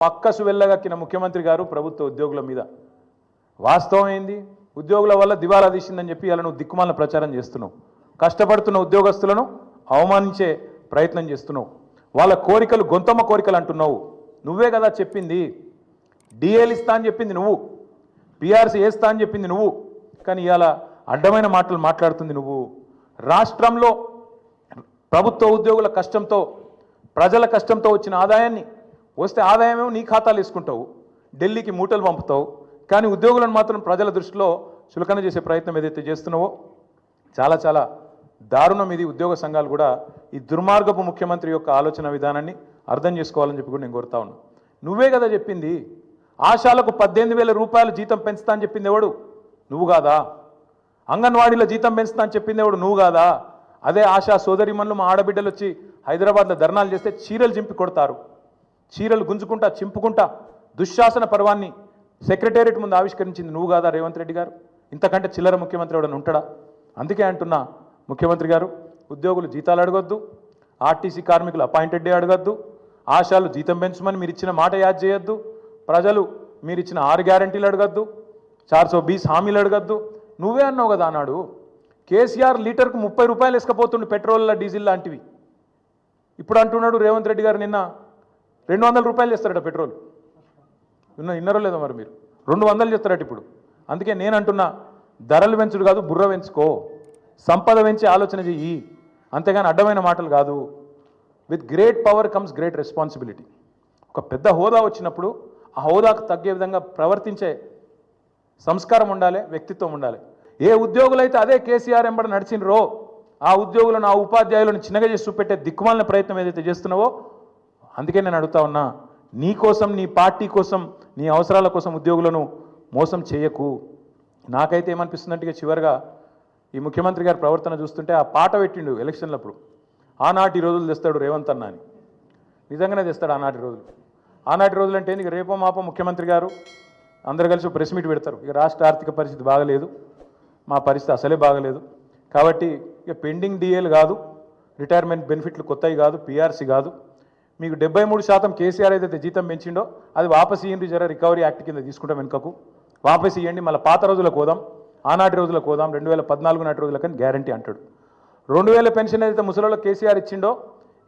పక్కసు వెళ్ళగక్కిన ముఖ్యమంత్రి గారు ప్రభుత్వ ఉద్యోగుల మీద. వాస్తవం ఏంది? ఉద్యోగుల వల్ల దివాలా తీసిందని చెప్పి ఇలా నువ్వు దిక్కుమాల ప్రచారం చేస్తున్నావు. కష్టపడుతున్న ఉద్యోగస్తులను అవమానించే ప్రయత్నం చేస్తున్నావు. వాళ్ళ కోరికలు గొంతమ్మ కోరికలు అంటున్నావు. నువ్వే కదా చెప్పింది. డిఏలు ఇస్తా అని చెప్పింది నువ్వు. పిఆర్సీ వేస్తా అని చెప్పింది నువ్వు. కానీ ఇవాళ అడ్డమైన మాటలు మాట్లాడుతుంది నువ్వు. రాష్ట్రంలో ప్రభుత్వ ఉద్యోగుల కష్టంతో ప్రజల కష్టంతో వచ్చిన ఆదాయాన్ని వస్తే ఆదాయమేమో నీ ఖాతాలు వేసుకుంటావు ఢిల్లీకి మూటలు పంపుతావు కానీ ఉద్యోగులను మాత్రం ప్రజల దృష్టిలో చులకన చేసే ప్రయత్నం ఏదైతే చేస్తున్నావో చాలా చాలా దారుణం ఇది. ఉద్యోగ సంఘాలు కూడా ఈ దుర్మార్గపు ముఖ్యమంత్రి యొక్క ఆలోచన విధానాన్ని అర్థం చేసుకోవాలని చెప్పి కూడా నేను కోరుతా ఉన్నా. నువ్వే కదా చెప్పింది ఆశాలకు పద్దెనిమిది వేల రూపాయలు జీతం పెంచుతా అని చెప్పింది ఎవడు? నువ్వు కాదా? అంగన్వాడీలో జీతం పెంచుతా అని చెప్పింది ఎవడు? నువ్వు కాదా? అదే ఆశా సోదరిమన్లు మా ఆడబిడ్డలు వచ్చి హైదరాబాద్లో ధర్నాలు చేస్తే చీరలు చింపి కొడతారు. చీరలు గుంజుకుంటా చింపుకుంటా దుశ్శాసన పర్వాన్ని సెక్రటేరియట్ ముందు ఆవిష్కరించింది నువ్వు కాదా రేవంత్ రెడ్డి గారు? ఇంతకంటే చిల్లర ముఖ్యమంత్రి ఎవడని ఉంటాడా? అందుకే అంటున్నా ముఖ్యమంత్రి గారు ఉద్యోగులు జీతాలు అడగొద్దు ఆర్టీసీ కార్మికులు అపాయింటెడ్ డే అడగొద్దు ఆశాలు జీతం పెంచమని మీరు ఇచ్చిన మాట యాద్ చేయొద్దు ప్రజలు మీరు ఇచ్చిన ఆరు గ్యారంటీలు అడగద్దు చార్ సో బీస్ హామీలు అడగద్దు. నువ్వే అన్నావు కదా అన్నాడు. కేసీఆర్ లీటర్కు ముప్పై రూపాయలు వేసుకపోతుండు పెట్రోల్ డీజిల్ లాంటివి. ఇప్పుడు అంటున్నాడు రేవంత్ రెడ్డి గారు నిన్న రెండు వందల రూపాయలు చేస్తారట పెట్రోల్. విన్న విన్నారో లేదో మరి మీరు. రెండు వందలు చేస్తారట ఇప్పుడు. అందుకే నేను అంటున్నా ధరలు పెంచుడు కాదు బుర్ర పెంచుకో. సంపద పెంచి ఆలోచన చెయ్యి. అంతేగాని అడ్డమైన మాటలు కాదు. With great power comes great responsibility ఒక పెద్ద హోదా వచ్చినప్పుడు ఆ హోదాకు తగ్గే విధంగా ప్రవర్తించే సంస్కారం ఉండాలి వ్యక్తిత్వం ఉండాలి. ఏ ఉద్యోగులైతే అదే కేసీఆర్ ఎంబడి నడిచినరో ఆ ఉద్యోగులను ఆ ఉపాధ్యాయులను చిన్నగా చేసి చూపెట్టే దిక్కుమాలిన ప్రయత్నం ఏదైతే చేస్తున్నావో అందుకే నేను అడుగుతా ఉన్నా నీ కోసం నీ పార్టీ కోసం నీ అవసరాల కోసం ఉద్యోగులను మోసం చేయకు. నాకైతే ఏమనిపిస్తుందంటే చివరిగా ఈ ముఖ్యమంత్రి గారి ప్రవర్తన చూస్తుంటే ఆ పాట పెట్టిండు ఎలక్షన్లప్పుడు. ఆనాటి రోజులు తెస్తాడు రేవంత్ అన్న అని. నిజంగానే తెస్తాడు ఆనాటి రోజులు. ఆనాటి రోజులు అంటే ఇక రేపో మాపో ముఖ్యమంత్రి గారు అందరు కలిసి ప్రెస్ మీట్ పెడతారు. ఇక రాష్ట్ర ఆర్థిక పరిస్థితి బాగలేదు. మా పరిస్థితి అసలే బాగలేదు. కాబట్టి ఇక పెండింగ్ డిఏలు కాదు రిటైర్మెంట్ బెనిఫిట్లు కొత్తవి కాదు పీఆర్సీ కాదు. మీకు డెబ్బై మూడు శాతం కేసీఆర్ ఏదైతే జీతం పెంచిండో అది వాపస్ ఇయ్యండి జర రికవరీ యాక్ట్ కింద తీసుకుంటాం వెనుకకు. వాపస్ ఇవ్వండి మళ్ళీ పాత రోజులకు పోదాం ఆనాటి రోజులకు పోదాం రెండు వేల పద్నాలుగు నాటి రోజులకని గ్యారంటీ అంటాడు. రెండు వేల పెన్షన్ ఏదైతే ముసలిలో కేసీఆర్ ఇచ్చిండో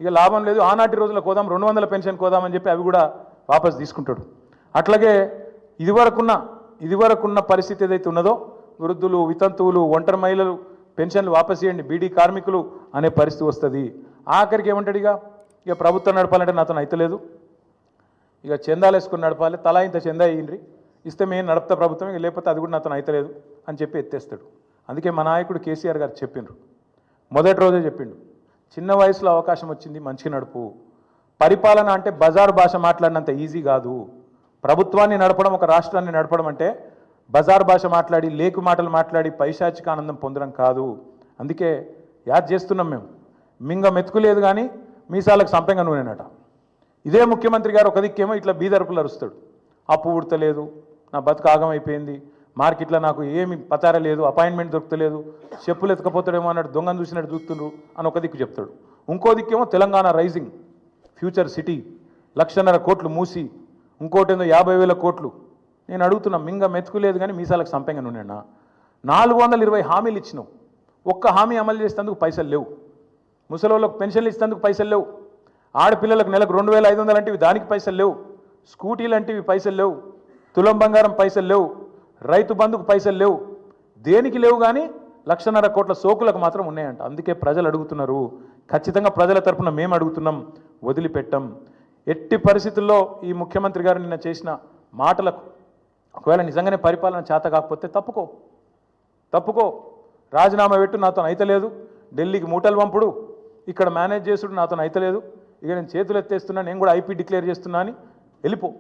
ఇక లాభం లేదు ఆనాటి రోజులకు పోదాం రెండు వందల పెన్షన్ కోదాం అని చెప్పి అవి కూడా వాపసు తీసుకుంటాడు. అట్లాగే ఇదివరకున్న ఇదివరకున్న పరిస్థితి ఏదైతే ఉన్నదో వృద్ధులు వితంతువులు ఒంటరి మహిళలు పెన్షన్లు వాపస్ ఇవ్వండి బీడీ కార్మికులు అనే పరిస్థితి వస్తుంది. ఆఖరికి ఏమంటాడు ఇక? ఇక ప్రభుత్వం నడపాలంటే నాతో అయితలేదు ఇక చందాలు వేసుకుని నడపాలి. తలా ఇంత చందా ఇయ్యండి ఇస్తే మేము నడుపుతా ప్రభుత్వం ఇక లేకపోతే అది కూడా నాతో అయితలేదు అని చెప్పి ఎత్తేస్తాడు. అందుకే మా నాయకుడు కేసీఆర్ గారు చెప్పిండ్రు. మొదటి రోజే చెప్పిండు. చిన్న వయసులో అవకాశం వచ్చింది మంచి నడుపు. పరిపాలన అంటే బజారు భాష మాట్లాడినంత ఈజీ కాదు. ప్రభుత్వాన్ని నడపడం ఒక రాష్ట్రాన్ని నడపడం అంటే బజార్ భాష మాట్లాడి లేకు మాటలు మాట్లాడి పైశాచిక ఆనందం పొందడం కాదు. అందుకే యాద్ చేస్తున్నాం మేము. మింగ మెతుకులేదు కానీ మీసాలకు సంపెంగ నూనెనట. ఇదే ముఖ్యమంత్రి గారు ఒక దిక్కేమో ఇట్లా బీదరుపులు అరుస్తాడు. అప్పు ఉడతలేదు నా బతుకు ఆగమైపోయింది మార్కెట్లో నాకు ఏమి పతార లేదు అపాయింట్మెంట్ దొరకలేదు చెప్పులు ఎత్తుకపోతాడేమో అన్నట్టు దొంగను చూసినట్టు చూస్తుండ్రు అని ఒక దిక్కు చెప్తాడు. ఇంకో దిక్కేమో తెలంగాణ రైజింగ్ ఫ్యూచర్ సిటీ లక్షన్నర కోట్లు మూసి ఇంకోటేందో యాభై వేల కోట్లు. నేను అడుగుతున్నా మింగ మెతుకులేదు కానీ మీసాలకు సంపెంగ నూనెనా? నాలుగు వందల ఇరవై హామీలు ఇచ్చినావు. ఒక్క హామీ అమలు చేసేందుకు పైసలు లేవు. ముసలోళ్ళకు పెన్షన్లు ఇస్తేందుకు పైసలు లేవు. ఆడపిల్లలకు నెలకు రెండు వేల ఐదు వందలు అంటే దానికి పైసలు లేవు. స్కూటీలు అంటే పైసలు లేవు. తులం బంగారం పైసలు లేవు. రైతు బంధుకు పైసలు లేవు. దేనికి లేవు కానీ లక్షన్నర కోట్ల సోకులకు మాత్రం ఉన్నాయంట. అందుకే ప్రజలు అడుగుతున్నారు. ఖచ్చితంగా ప్రజల తరపున మేము అడుగుతున్నాం. వదిలిపెట్టం. ఎట్టి పరిస్థితుల్లో ఈ ముఖ్యమంత్రి గారు నిన్న చేసిన మాటలకు ఒకవేళ నిజంగానే పరిపాలన చేత కాకపోతే తప్పుకో. తప్పుకో. రాజీనామా పెట్టు నాతో అయితే లేదు. ఢిల్లీకి మూటలు పంపుడు. ఇక్కడ మేనేజ్ చేసుడు నాతో అయితలేదు ఇక నేను చేతులు ఎత్తేస్తున్నా నేను కూడా ఐపీ డిక్లేర్ చేస్తున్నా అని వెళ్ళిపో.